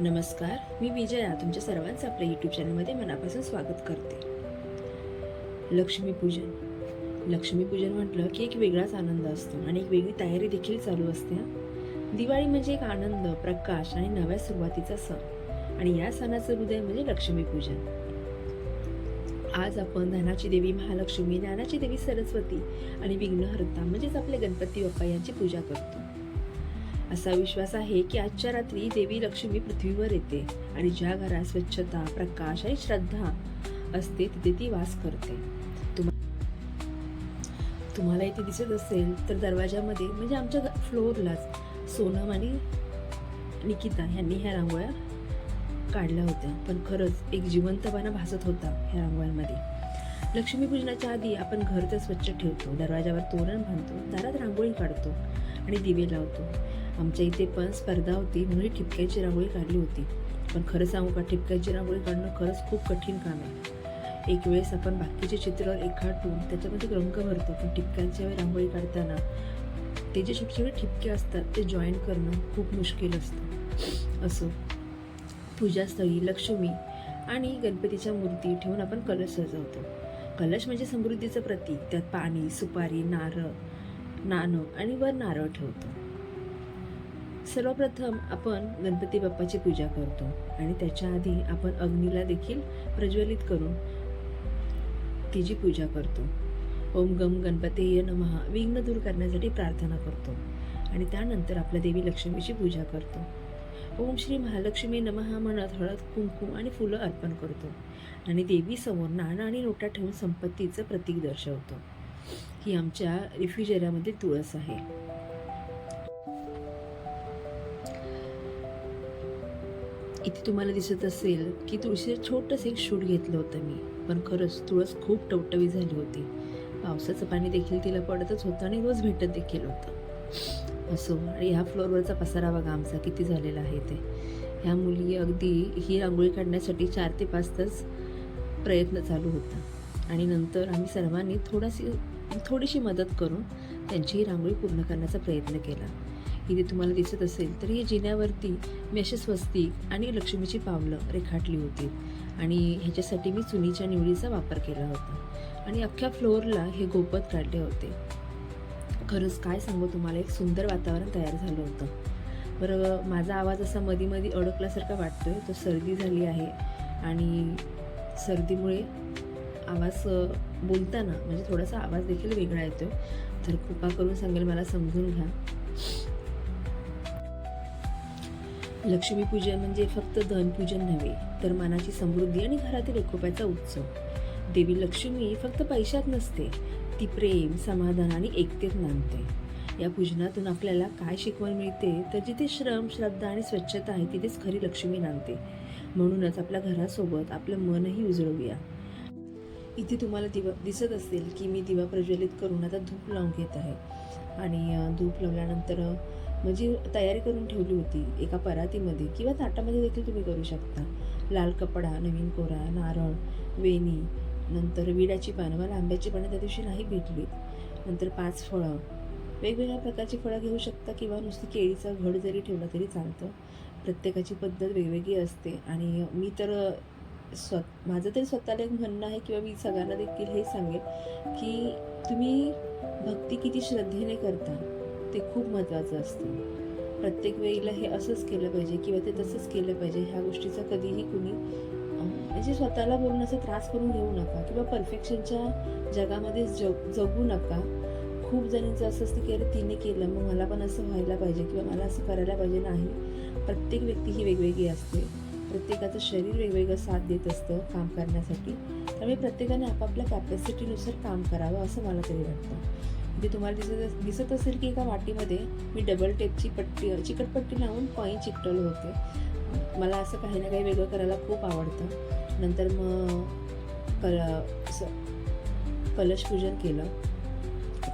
नमस्कार मी विजया तुमच्या सर्वांचं आपल्या यूट्यूब चॅनलमध्ये मनापासून स्वागत करते. लक्ष्मीपूजन. लक्ष्मीपूजन म्हटलं की एक वेगळाच आनंद असतो आणि एक वेगळी तयारी देखील चालू असते दिवाळी म्हणजे एक आनंद प्रकाश आणि नव्या सुरुवातीचा सण. आणि या सणाचं हृदय म्हणजे लक्ष्मीपूजन. आज आपण धनाची देवी महालक्ष्मी ज्ञानाची देवी सरस्वती आणि विघ्नहर्ता म्हणजेच आपले गणपती बाप्पा यांची पूजा करतो. असा विश्वास आहे की आजच्या रात्री देवी लक्ष्मी पृथ्वीवर येते आणि ज्या घरात स्वच्छता प्रकाश आणि श्रद्धा असते तिथे ती वास करते. तुम्हाला इथे दिसत असेल तर दरवाजामध्ये म्हणजे आमच्या फ्लोअरलाच सोनम आणि निकिता यांनी ह्या रांगोळ्या काढल्या होत्या. पण खरंच एक जिवंतपणा भासत होता ह्या रांगोळ्यांमध्ये. लक्ष्मीपूजनाच्या आधी आपण घर तर स्वच्छ ठेवतो. दरवाजावर तोरण बांधतो दारात रांगोळी काढतो आणि दिवे लावतो. आमच्या इथे पण स्पर्धा होती म्हणून ठिपक्याची रांगोळी काढली होती. पण खरं सांगू का ठिपक्याची रांगोळी काढणं खरंच खूप कठीण काम आहे. एक वेळेस आपण बाकीचे चित्र रेखाटून त्याच्यामध्ये रंग भरतो पण ठिपक्यांच्या वेळी रांगोळी काढताना ते जे छोटे छोटे ठिपके असतात ते जॉईन करणं खूप मुश्किल असतं. असो पूजास्थळी लक्ष्मी आणि गणपतीच्या मूर्ती ठेवून आपण कलश सजवतो. कलश म्हणजे समृद्धीचं प्रतीक त्यात पाणी सुपारी नारळ नाणं आणि वर नारळ ठेवतो. सर्वप्रथम आपण गणपती बाप्पाची पूजा करतो आणि त्याच्या आधी आपण अग्नीला देखील प्रज्वलित करून तिची पूजा करतो. ओम गम गणपती नमः विघ्न दूर करण्यासाठी प्रार्थना करतो आणि त्यानंतर आपल्या देवी लक्ष्मीची पूजा करतो. ओम श्री महालक्ष्मी नमः म्हणत हळद कुंकू आणि फुलं अर्पण करतो आणि देवीसमोर नाणं आणि नोटा ठेवून संपत्तीचं प्रतीक दर्शवतो. ही आमच्या रिफ्युजरामध्ये तुळस आहे. इथे तुम्हाला दिसत असेल की तुळशीचं छोटंसं एक शूट घेतलं होतं मी. पण खरंच तुळस खूप टवटवी झाली होती. पावसाचं पाणी देखील तिला पडतच होतं आणि रोज भेटत देखील होतं. असो आणि ह्या फ्लोअरवरचा पसारा बघा आमचा किती झालेला आहे ते. ह्या मुली अगदी ही रांगोळी काढण्यासाठी चार ते पाच तास प्रयत्न चालू होता. आणि नंतर आम्ही सर्वांनी थोडाशी थोडीशी मदत करून त्यांची ही रांगोळी पूर्ण करण्याचा प्रयत्न केला. इथे तुम्हाला दिसत असेल तर ही जिन्यावरती मी अशी स्वस्तिक आणि लक्ष्मीची पावलं रेखाटली होती. आणि ह्याच्यासाठी मी चुनीच्या निवडीचा वापर केला होता. आणि अख्ख्या फ्लोअरला हे गोपत काढले होते. खरंच काय सांगू तुम्हाला एक सुंदर वातावरण तयार झालं होतं. बरं माझा आवाज असा मधी मधी अडकल्यासारखा वाटतोय. तो सर्दी झाली आहे. आणि सर्दीमुळे आवाज बोलताना म्हणजे थोडासा आवाज देखील वेगळा येतोय. तर कृपा करून सांगेल मला समजून घ्या. लक्ष्मीपूजन म्हणजे फक्त धनपूजन नव्हे तर मनाची समृद्धी आणि घरातील एकोप्याचा उत्सव. देवी लक्ष्मी फक्त पैशात नसते ती प्रेम समाधान आणि एकतेत नांदते. या पूजनातून आपल्याला काय शिकवण मिळते तर जिथे श्रम श्रद्धा आणि स्वच्छता आहे तिथेच खरी लक्ष्मी नांदते. म्हणूनच आपल्या घरासोबत आपलं मनही उजळवूया इथे तुम्हाला दिवा दिसत असेल की मी दिवा प्रज्वलित करून आता धूप लावून घेत आहे. आणि धूप लावल्यानंतर म्हणजे तयारी करून ठेवली होती एका परातीमध्ये किंवा ताटामध्ये देखील तुम्ही करू शकता. लाल कपडा नवीन कोरा नारळ वेणी नंतर विड्याची पानं. मला आंब्याची पानं त्या दिवशी नाही भेटली. नंतर पाच फळं. वेगवेगळ्या प्रकारची फळं घेऊ शकता किंवा नुसती केळीचा घड जरी ठेवला तरी चालतं. प्रत्येकाची पद्धत वेगवेगळी असते आणि मी तर स्व माझं तरी स्वतःला एक म्हणणं आहे किंवा मी सगळ्यांना देखील हे सांगेन की तुम्ही भक्ती किती श्रद्धेने करता. ते खूप महत्त्वाचं असतं. प्रत्येक वेळेला हे असंच केलं पाहिजे किंवा ते तसंच केलं पाहिजे ह्या गोष्टीचा कधीही कुणी म्हणजे स्वतःला बोलून असं त्रास करून घेऊ नका किंवा परफेक्शनच्या जगामध्ये जग जगू नका. खूप जणींचं असं असतं की अरे तिने केलं मग मला पण असं व्हायला पाहिजे किंवा मला असं करायला पाहिजे नाही. प्रत्येक व्यक्ती ही वेगवेगळी असते. प्रत्येकाचं शरीर वेगवेगळं साथ देत असतं काम करण्यासाठी. त्यामुळे प्रत्येकाने आपापल्या कॅपॅसिटीनुसार काम करावं असं मला तरी वाटतं. इथे तुम्हाला दिसत दिसत असेल की एका वाटीमध्ये मी डबल टेपची पट्टी चिकटपट्टी लावून कॉईन चिकटवले होते. मला असं काही ना काही वेगळं करायला खूप आवडतं. नंतर मग कल कलशपूजन केलं.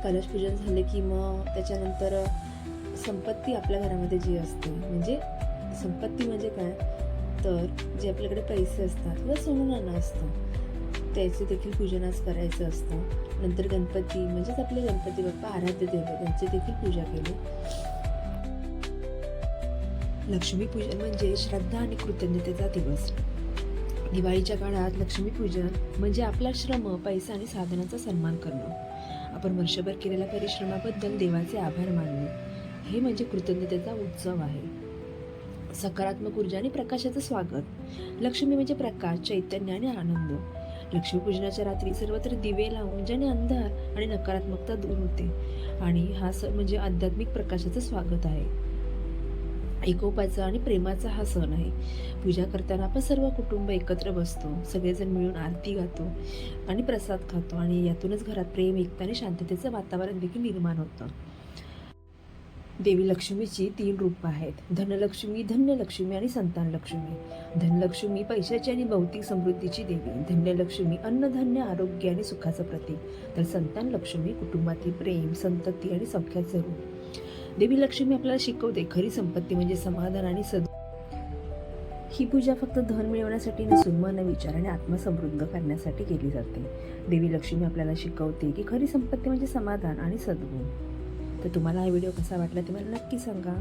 कलशपूजन झाले की मग त्याच्यानंतर संपत्ती आपल्या घरामध्ये जी असते म्हणजे संपत्ती म्हणजे काय? तर जे आपल्याकडे पैसे असतात किंवा सोनं नाणं असतं त्याचे देखील पूजनाच करायचं असतं. नंतर गणपती म्हणजेच आपले गणपती बाप्पा आराध्य देव त्यांची देखील पूजा केली. लक्ष्मीपूजन म्हणजे श्रद्धा आणि कृतज्ञतेचा दिवस. दिवाळीच्या काळात लक्ष्मीपूजन म्हणजे आपला श्रम पैसा आणि साधनाचा सन्मान करणं. आपण वर्षभर केलेल्या परिश्रमाबद्दल देवाचे आभार मानणे. हे म्हणजे कृतज्ञतेचा उत्सव आहे. सकारात्मक ऊर्जा आणि प्रकाशाचं स्वागत. लक्ष्मी म्हणजे प्रकाश चैतन्य आणि आनंद. लक्ष्मीपूजनाच्या रात्री सर्वत्र दिवे लावून ज्याने अंधार आणि नकारात्मकता दूर होते. आणि हा सण म्हणजे आध्यात्मिक प्रकाशाचं स्वागत आहे. एकोपाचा आणि प्रेमाचा हा सण आहे. पूजा करताना आपण सर्व कुटुंब एकत्र बसतो सगळेजण मिळून आरती गातो आणि प्रसाद खातो आणि यातूनच घरात प्रेम एकता आणि शांततेचं वातावरण देखील निर्माण होतं. देवी लक्ष्मीची तीन रूप आहेत. धनलक्ष्मी धन्यलक्ष्मी आणि संतान लक्ष्मी धनलक्ष्मी पैशाची आणि भौतिक समृद्धीची देवी. धन्यलक्ष्मी अन्नधान्य आरोग्य आणि सुखाचं प्रतीक. तर संतान लक्ष्मी कुटुंबातील प्रेम संतती आणि सौख्याचं रूप. देवी लक्ष्मी आपल्याला शिकवते खरी संपत्ती म्हणजे समाधान आणि सद ही पूजा फक्त धन मिळवण्यासाठी नसून मन विचार आणि आत्मसमृद्ध करण्यासाठी केली जाते. देवी लक्ष्मी आपल्याला शिकवते की खरी संपत्ती म्हणजे समाधान आणि सद्गुण. तर तुम्हाला हा व्हिडिओ कसा वाटला ते मला नक्की सांगा.